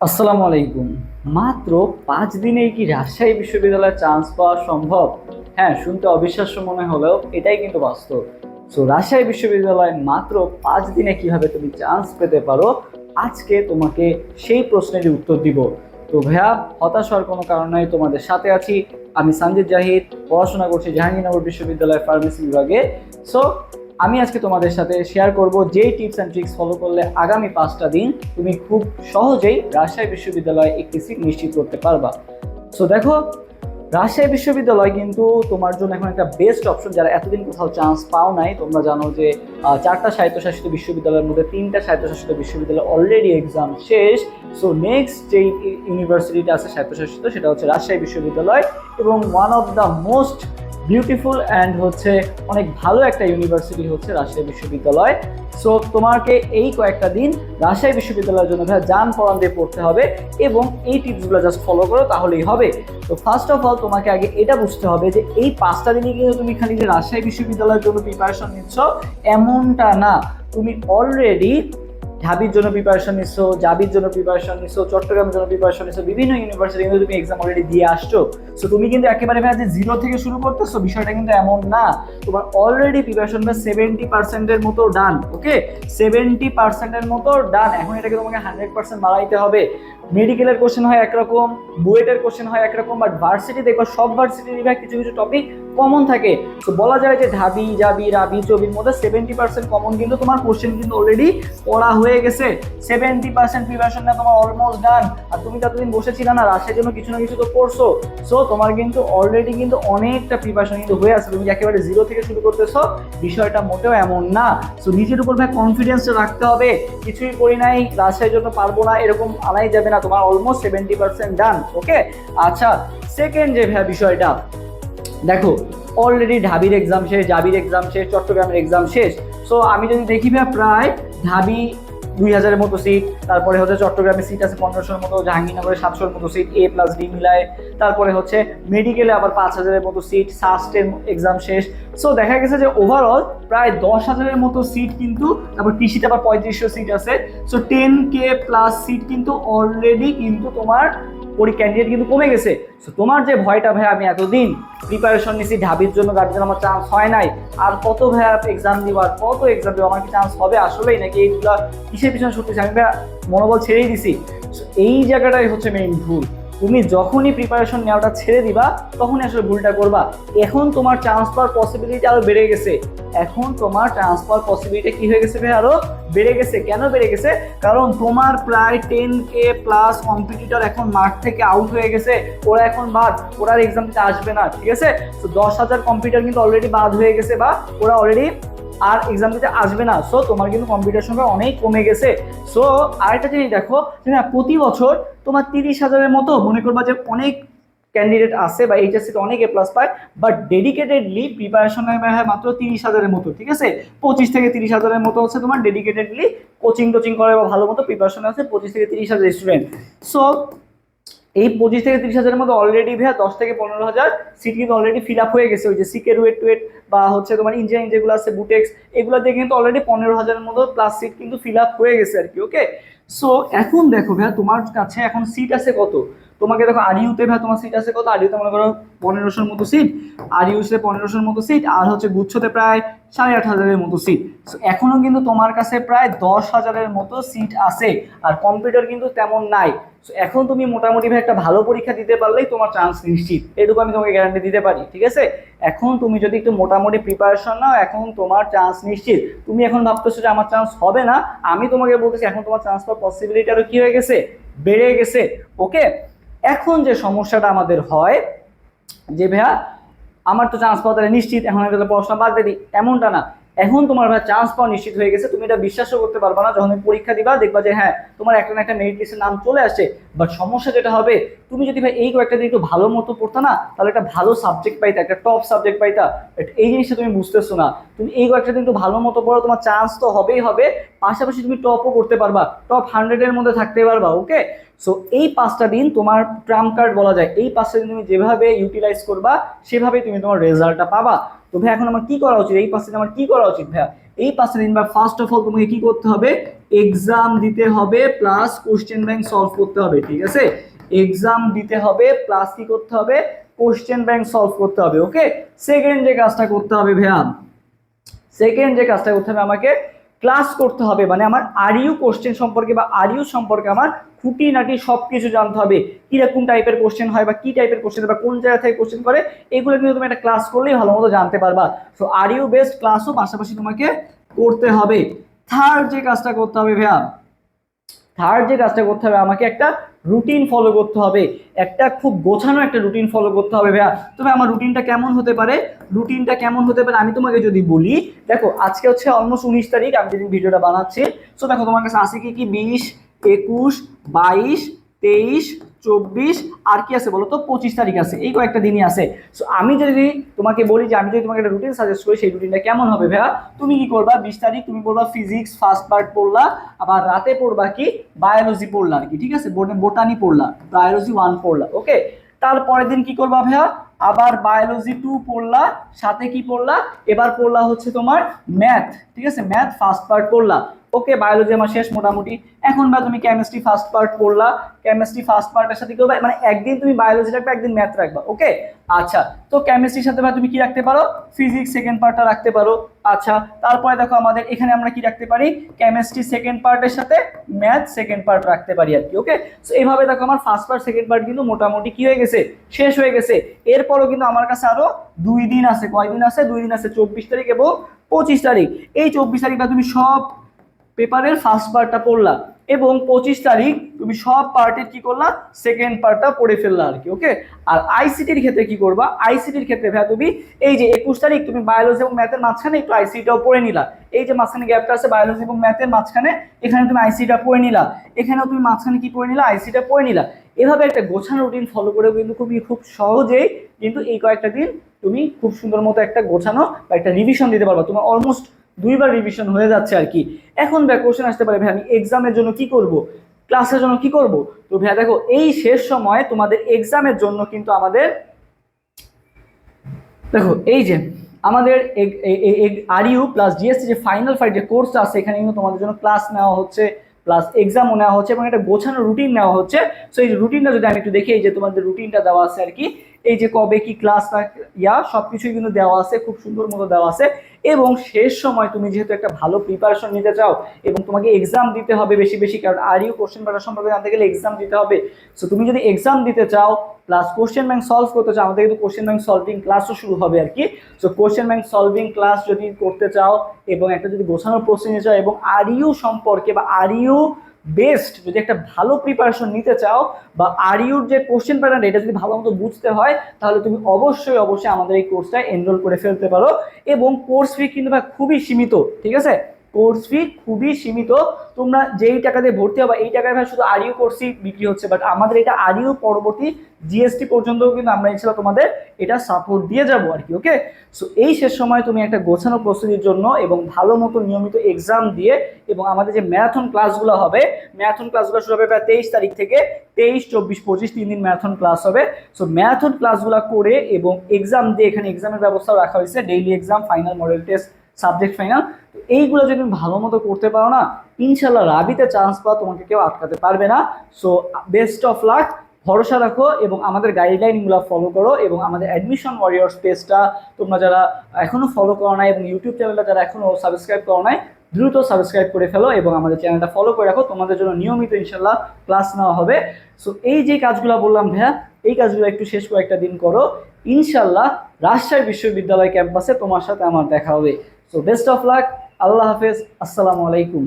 আসসালামু আলাইকুম। মাত্র পাঁচ দিনেই কি রাজশাহী বিশ্ববিদ্যালয়ে চান্স পাওয়া সম্ভব? হ্যাঁ শুনতে অবিশ্বাস্য মনে হলেও এটাই কিন্তু বাস্তব। সো রাজশাহী বিশ্ববিদ্যালয়ে মাত্র পাঁচ দিনে কীভাবে তুমি চান্স পেতে পারো? আজকে তোমাকে সেই প্রশ্নেরই উত্তর দিব। তো ভাইয়া, হতাশ হওয়ার কোনো কারণ নাই, তোমাদের সাথে আছি। আমি সঞ্জিত জাহিদ, পড়াশোনা করছি জাহাঙ্গীরনগর বিশ্ববিদ্যালয় ফার্মেসি বিভাগে। সো আমি আজকে তোমাদের সাথে শেয়ার করব যেই টিপস অ্যান্ড ট্রিক্স ফলো করলে আগামী পাঁচটা দিন তুমি খুব সহজেই রাজশাহী বিশ্ববিদ্যালয়ে একটি সিট নিশ্চিত করতে পারবা। সো দেখো, রাজশাহী বিশ্ববিদ্যালয় কিন্তু তোমার জন্য এখন একটা বেস্ট অপশন যারা এতদিন কোথাও চান্স পাও নাই, তোমরা জানো যে চারটা স্বায়ত্তশাসিত বিশ্ববিদ্যালয়ের মধ্যে তিনটা স্বায়ত্তশাসিত বিশ্ববিদ্যালয় অলরেডি এক্সাম শেষ। সো নেক্সট যেই ইউনিভার্সিটিটা আছে স্বায়ত্তশাসিত, সেটা হচ্ছে রাজশাহী বিশ্ববিদ্যালয় এবং one of the most beautiful and হচ্ছে অনেক ভালো একটা ইউনিভার্সিটি হচ্ছে রাজশাহী বিশ্ববিদ্যালয়। সো তোমাকে এই কয়েকটা দিন রাজশাহী বিশ্ববিদ্যালয়ের জন্য ভাইয়া যান পড়ান দিয়ে পড়তে হবে এবং এই টিপসগুলো জাস্ট ফলো করো, তাহলেই হবে। তো ফার্স্ট অফ অল তোমাকে আগে এটা বুঝতে হবে যে এই পাঁচটা দিনই কিন্তু তুমি খালি যে রাজশাহী বিশ্ববিদ্যালয়ের জন্য প্রিপারেশন নিচ্ছ, এমনটা না। তুমি অলরেডি ঢাবির জন্য প্রিপারেশন নিচ্ছ জাবির জন্য প্রিপারেশন নিচ্ছ চট্টগ্রামের জন্য প্রিপারেশন নিছো, বিভিন্ন ইউনিভার্সিটি কিন্তু তুমি এক্সাম অলরেডি দিয়ে আসছো। সো তুমি কিন্তু একেবারে ভাই যে জিরো থেকে শুরু করতেছো, বিষয়টা কিন্তু এমন না। তোমার অলরেডি প্রিপারেশন বা সেভেন্টি পার্সেন্টের মতো ডান ওকে সেভেন্টি পার্সেন্টের মতো ডান এখন এটাকে তোমাকে হান্ড্রেড পার্সেন্ট বাড়াইতে হবে। মেডিকেলের কোশ্চেন হয় একরকম, বুয়েটের কোশ্চেন হয় একরকম বাট ভার্সিটি দেখবা সব ভার্সিটি বিভাগ কিছু কিছু টপিক কমন থাকে। তো বলা যায় যে ঢাবি, জাবি, রাবি, চবির মধ্যে সেভেন্টি পার্সেন্ট কমন কিন্তু তোমার কোশ্চেন কিন্তু অলরেডি পড়া হয়ে গেছে। সেভেন্টি পার্সেন্ট প্রিপারেশন না তোমার অলমোস্ট ডান আর তুমি ততদিন বসেছিল না রাশের জন্য কিছু না কিছু তো করছ। সো তোমার কিন্তু অলরেডি কিন্তু অনেকটা প্রিপারেশন কিন্তু হয়ে আছে। তুমি একেবারে জিরো থেকে শুরু করতেছো? বিষয়টা মোটেও এমন না। সো নিজের উপর ভাই কনফিডেন্স রাখতে হবে। কিছুই করি নাই রাজশাহীর জন্য পারব না, এরকম আনাই যাবে না। তোমার almost seventy percent done okay আচ্ছা সেকেন্ড যে ভাই বিষয়টা দেখো অলরেডি ঢাবির এক্সাম শেষ, জাবির এক্সাম শেষ, চট্টগ্রামের এক্সাম শেষ। সো আমি যদি দেখি প্রায় ঢাবি দুই হাজারের মতো সিট তারপরে হচ্ছে চট্টগ্রামে সিট আছে পনেরোশোর মতো, জাহাঙ্গীরনগরে সাতশোর মতো সিট এ প্লাস ডি মিলায়, তারপরে হচ্ছে মেডিকেলে আবার পাঁচ হাজারের মতো সিট সাস্টের এক্সাম শেষ। সো দেখা গেছে যে ওভারঅল প্রায় দশ হাজারের মতো সিট কিন্তু, তারপর কৃষিতে আবার পঁয়ত্রিশশো সিট আছে। So ten K plus seat কিন্তু অলরেডি কিন্তু তোমার পরি ক্যান্ডিডেট কিন্তু কমে গেছে। সো তোমার যে ভয়টা ভাই আমি এতদিন প্রিপারেশন নিছি ঢাবির জন্য তার জন্য আমার চান্স হয় নাই। আর কত ভাইয়া এক্সাম দিব আর কত এক্সাম দিব আমার কি চান্স হবে? আসলেই নাকি এইগুলো কিসের পিছনে ছুটতেছি? আমি মনোবল ছেড়েই দিছি। So, এই জায়গাটাই হচ্ছে মেইন ভুল। তুমি যখনই প্রিপারেশন নেওয়াটা ছেড়ে দিবা তখনই আসলে ভুলটা করবা। এখন তোমার চান্স পাওয়ার পসিবিলিটি আরও বেড়ে গেছে। এখন তোমার ট্রান্সফার পসিবিলিটি কি হয়ে গেছে ভাই? আরও বেড়ে গেছে। কেন বেড়ে গেছে? কারণ তোমার প্রায় টেন কে প্লাস কম্পিটিটর এখন মাঠ থেকে আউট হয়ে গেছে। ওরা এখন বাদ। ওরা এক্সাম দিতে আসবে না, ঠিক আছে? তো দশ হাজার কম্পিউটার কিন্তু অলরেডি বাদ হয়ে গেছে বা ওরা অলরেডি আর এক্সাম দিতে আসবে না। সো তোমার কিন্তু কম্পিউটার সংখ্যা অনেক কমে গেছে। সো আরেকটা জিনিস দেখো প্রতি বছর তোমার তিরিশ হাজারের মতো মনে করবা যে অনেক ক্যান্ডিডেট আছে বা এইচএসসিতে অনেক এ প্লাস পায় বাট ডেডিকেটেডলি প্রিপারেশন হয় মাত্র তিরিশ হাজারের মতো, ঠিক আছে? পঁচিশ থেকে তিরিশ হাজারের মতো হচ্ছে তোমার ডেডিকেটেডলি কোচিং টোচিং করে বা ভালো মতো প্রিপারেশন আছে পঁচিশ থেকে তিরিশ হাজার স্টুডেন্ট সো এই পঁচিশ থেকে তিরিশ হাজারের মধ্যে অলরেডি ভাইয়া দশ থেকে পনেরো হাজার সিট কিন্তু অলরেডি ফিল আপ হয়ে গেছে, ওই যে সিকের ওয়েট টুয়েট বা হচ্ছে তোমার ইঞ্জিনিয়ারিং যেগুলো আছে বুটেক্স এগুলো দিয়ে কিন্তু অলরেডি পনেরো হাজারের মতো প্লাস সিট কিন্তু ফিল আপ হয়ে গেছে আর কি ওকে সো এখন দেখো ভাইয়া, তোমার কাছে এখন সিট আছে কত? তোমাকে দেখো আরিউতে ভাই তোমার সিট আছে কত? আরিউতে মনে করো পনেরোশোর মতো সিট আরিউসে পনেরোশোর মতো সিট আর হচ্ছে গুচ্ছতে প্রায় সাড়ে আট হাজারের মতো সিট সো এখনও কিন্তু তোমার কাছে প্রায় দশ হাজারের মতো সিট আছে, আর কম্পিউটার কিন্তু তেমন নাই। এখন তুমি মোটামুটি ভাই একটা ভালো পরীক্ষা দিতে পারলেই তোমার চান্স নিশ্চিত। এটুকু আমি তোমাকে গ্যারান্টি দিতে পারি, ঠিক আছে? এখন তুমি যদি একটু মোটামুটি প্রিপারেশন নাও, এখন তোমার চান্স নিশ্চিত। তুমি এখন ভাবতেছো যে আমার চান্স হবে না, আমি তোমাকে বলতেছি এখন তোমার চান্স পাওয়ার পসিবিলিটি আরও কী হয়ে গেছে? বেড়ে গেছে। ওকে এখন যে সমস্যাটা আমাদের হয়, যে ভাইয়া, আমার তো চান্স পাওয়া তাহলে নিশ্চিত, এখন আমি তাহলে পড়াশোনা বাদ দিই। এমনটা না। এখন তোমার ভাই চান্স পাওয়া নিশ্চিত হয়ে গেছে, তুমি এটা বিশ্বাসও করতে পারবে না, যখন পরীক্ষা দিবা, দেখবা যে হ্যাঁ তোমার একটা না একটা মেরিট লিস্টের নাম চলে আসে। বাট সমস্যা যেটা হবে, তুমি যদি ভাই এই কয়েকটা দিন একটু ভালো মতো পড়তো না, তাহলে একটা ভালো সাবজেক্ট পাইতা, একটা টপ সাবজেক্ট পাইতা। এই জিনিসটা তুমি বুঝতেছো না। তুমি এই কয়েকটা দিন একটু ভালো মতো পড়ো, তোমার চান্স তো হবেই হবে। পাশাপাশি তুমি টপও করতে পারবা। টপ হান্ড্রেডের মধ্যে থাকতে পারবা ওকে সো এই পাঁচটা দিন তোমার ট্রাম্প কার্ড বলা যায়। এই পাঁচটা দিন তুমি যেভাবে ইউটিলাইজ করবা, সেভাবেই তুমি তোমার রেজাল্টটা পাবা। তো ভাই, এখন আমার কি করা উচিত? এই পার্সেন্ট আমার কি করা উচিত ভাইয়া? এই পার্সেন্ট বা ফার্স্ট অফ অল তোমাকে কি করতে হবে? এক্সাম দিতে হবে প্লাস কোশ্চেন ব্যাংক সলভ করতে হবে, ঠিক আছে? এক্সাম দিতে হবে প্লাস কি করতে হবে? কোশ্চেন ব্যাংক সলভ করতে হবে ওকে সেকেন্ড যে কাজটা করতে হবে ভাইয়া সেকেন্ড যে কাজটা করতে হবে আমাকে ক্লাস করতে হবে। মানে আমার আরিউ কোশ্চেন সম্পর্কে বা আরিউ সম্পর্কে আমার খুঁটিনাটি সব কিছু জানতে হবে। কীরকম টাইপের কোশ্চেন হয় বা কি টাইপের কোশ্চেন বা কোন জায়গা থেকে কোশ্চেন করে, এগুলো কিন্তু তুমি একটা ক্লাস করলেই ভালো মতো জানতে পারবা। সো ইউ বেস্ট ক্লাসও পাশাপাশি তোমাকে করতে হবে। থার্ড যে কাজটা করতে হবে ভাইয়া থার্ড যে কাজটা করতে হবে, আমাকে একটা রুটিন ফলো করতে হবে। একটা খুব গোছানো একটা রুটিন ফলো করতে হবে, ভাইয়া। তবে আমার রুটিনটা কেমন হতে পারে? রুটিনটা কেমন হতে পারে? আমি তোমাকে যদি বলি, দেখো, আজকে হচ্ছে অলমোস্ট উনিশ তারিখ, আমি যেদিন ভিডিওটা বানাচ্ছি সো দেখো তোমার কাছে আছে কি কি? বিশ, একুশ, বাইশ তেইশ, চব্বিশ, আর কি আছে বলো তো পঁচিশ তারিখ আছে। এই কয়েকটা দিনই আছে। সো আমি যদি তোমাকে বলি যে, আমি যদি তোমাকে একটা রুটিন সাজেস্ট করি, সেই রুটিনটা কেমন হবে ভাইয়া? তুমি কি করবা? বিশ তারিখ তুমি পড়বা ফিজিক্স ফার্স্ট পার্ট পড়লা, আবার রাতে পড়বা কি? বায়োলজি পড়লা আর কি, ঠিক আছে? বোটানি পড়লা বায়োলজি ওয়ান পড়লা ওকে তারপরের দিন কি করবা ভাইয়া? আবার বায়োলজি টু পড়লা, সাথে কি পড়লা? এবার পড়লা হচ্ছে তোমার ম্যাথ ঠিক আছে? ম্যাথ ফার্স্ট পার্ট পড়লা। ওকে বায়োলজি আমার শেষ মোটামুটি। এখন বা তুমি কেমিস্ট্রি ফার্স্ট পার্ট পড়লা কেমিস্ট্রি ফার্স্ট পার্টের সাথে কি করবে মানে একদিন তুমি বায়োলজি রাখবে, একদিন ম্যাথ রাখবা ওকে আচ্ছা তো কেমিস্ট্রির সাথে বা তুমি কি রাখতে পারো? ফিজিক্স সেকেন্ড পার্টটা রাখতে পারো। আচ্ছা তারপরে দেখো আমাদের এখানে আমরা কি রাখতে পারি? কেমিস্ট্রি সেকেন্ড পার্টের সাথে ম্যাথ সেকেন্ড পার্ট রাখতে পারি আর কি ওকে সো এইভাবে দেখো আমার ফার্স্ট পার্ট সেকেন্ড পার্ট কিন্তু মোটামুটি কি হয়ে গেছে? শেষ হয়ে গেছে। এরপরও কিন্তু আমার কাছে আরও দুই দিন আছে কয় দিন আছে? দুই দিন আছে, চব্বিশ তারিখ এবং পঁচিশ তারিখ। এই চব্বিশ তারিখটা তুমি সব পেপারের ফার্স্ট পার্টটা পড়লা এবং পঁচিশ তারিখ তুমি সব পার্টের কি করলা? সেকেন্ড পার্টটা পড়ে ফেললা আর কি ওকে আর আইসিটির ক্ষেত্রে কি করবা? আইসিটির ক্ষেত্রে ভাইয়া তুমি এই যে একুশ তারিখ তুমি বায়োলজি এবং ম্যাথের মাঝখানে একটু আইসিটাও পড়ে নিলা। এই যে মাঝখানে গ্যাপটা আছে বায়োলজি এবং ম্যাথের মাঝখানে, এখানে তুমি আইসিটা পড়ে নিলা। এখানেও তুমি মাঝখানে কি পড়ে নিলা? আইসিটা পড়ে নিলা। এভাবে একটা গোছানো রুটিন ফলো করে কিন্তু খুবই খুব সহজেই কিন্তু এই কয়েকটা দিন তুমি খুব সুন্দর মতো একটা গোছানো বা একটা রিভিশন দিতে পারবা। তোমার অলমোস্ট দুইবার রিভিশন হয়ে যাচ্ছে আর কি। এখন ভাই কোশ্চেন আসতে পারে, ভাই, আমি এক্সামের জন্য কি করব? ক্লাসের জন্য কি করব? তো ভাইয়া, দেখো, এই শেষ সময় তোমাদের এক্সামের জন্য কিন্তু আমাদের, দেখো, এই যে আমাদের আর ইউ প্লাস জিএসসি যে ফাইনাল ফাইট যে কোর্সটা আছে, এখানে কিন্তু তোমাদের জন্য ক্লাস নেওয়া হচ্ছে। প্লাস এক্সামও নেওয়া হচ্ছে এবং একটা গোছানো রুটিন নেওয়া হচ্ছে। সো এই রুটিনটা যদি আমি একটু দেখি, এই যে তোমাদের রুটিনটা দেওয়া আছে আর কি, এই যে কবে কি ক্লাস ইয়া সব কিছুই কিন্তু দেওয়া আছে, খুব সুন্দর মতো দেওয়া আছে। এবং শেষ সময় তুমি যেহেতু একটা ভালো প্রিপারেশন নিতে চাও এবং তোমাকে এক্সাম দিতে হবে বেশি বেশি, কারণ আর ইউ কোশ্চেন পেপার সম্পর্কে জানতে গেলে এক্সাম দিতে হবে। সো তুমি যদি এক্সাম দিতে চাও প্লাস কোশ্চেন ব্যাংক সলভ করতে চাও, আমাদের কিন্তু কোশ্চেন ব্যাংক সলভিং ক্লাসও শুরু হবে আর কি। So question bank solving class যদি করতে চাও এবং একটা যদি গোছানোর প্রশ্ন নিতে চাও এবং আর ইউ সম্পর্কে বা আর ইউ বেস্ট যদি একটা ভালো প্রিপারেশন নিতে চাও বা আর ইউর যে কোশ্চেন প্যাটার্ন এটা যদি ভালো মতো বুঝতে হয়, তাহলে তুমি অবশ্যই অবশ্যই আমাদের এই কোর্সটায় এনরোল করে ফেলতে পারো। এবং কোর্স ফি কিন্তু খুবই সীমিত, ঠিক আছে? কোর্স ফি খুবই সীমিত। তোমরা যেই টাকা দিয়ে ভর্তি হবে, এই টাকায় ভাই শুধু আরিউ কোর্সই বিক্রি হচ্ছে। বাট আমাদের এটা আরিউ পরবর্তী জিএসটি পর্যন্ত কিন্তু আমরা ইনশাল্লাহ তোমাদের এটা সাপোর্ট দিয়ে যাব আর কি ওকে সো এই শেষ সময় তুমি একটা গোছানো প্রস্তুতির জন্য এবং ভালো মতো নিয়মিত এক্সাম দিয়ে এবং আমাদের যে ম্যারাথন ক্লাসগুলো হবে ম্যারাথন ক্লাসগুলো শুরু হবে প্রায় তেইশ তারিখ থেকে তেইশ, চব্বিশ, পঁচিশ তিন দিন ম্যারাথন ক্লাস হবে। সো ম্যারাথন ক্লাসগুলো করে এবং এক্সাম দিয়ে এখানে এক্সামের ব্যবস্থাও রাখা হয়েছে। Daily exam final model test subject final তো এইগুলো যদি তুমি ভালো মতো করতে পারো না ইনশাল্লাহ রাবিতে চান্স পাওয়া তোমাকে কেউ আটকাতে পারবে না। সো বেস্ট অফ লাক ভরসা রাখো এবং আমাদের গাইডলাইনগুলো ফলো করো এবং আমাদের অ্যাডমিশন ওয়ারিয়র্স পেজটা তোমরা যারা এখনও ফলো করো নাই এবং ইউটিউব চ্যানেলটা যারা এখনও সাবস্ক্রাইব করো নাই, দ্রুত সাবস্ক্রাইব করে ফেলো এবং আমাদের চ্যানেলটা ফলো করে রাখো। তোমাদের জন্য নিয়মিত ইনশাল্লাহ ক্লাস নেওয়া হবে। সো এই যে কাজগুলো বললাম ভাইয়া, এই কাজগুলো একটু শেষ কয়েকটা দিন করো। ইনশাল্লাহ রাজশাহী বিশ্ববিদ্যালয় ক্যাম্পাসে তোমার সাথে আমার দেখা হবে। সো বেস্ট অফ লাক আল্লাহ হাফেজ আসসালামু আলাইকুম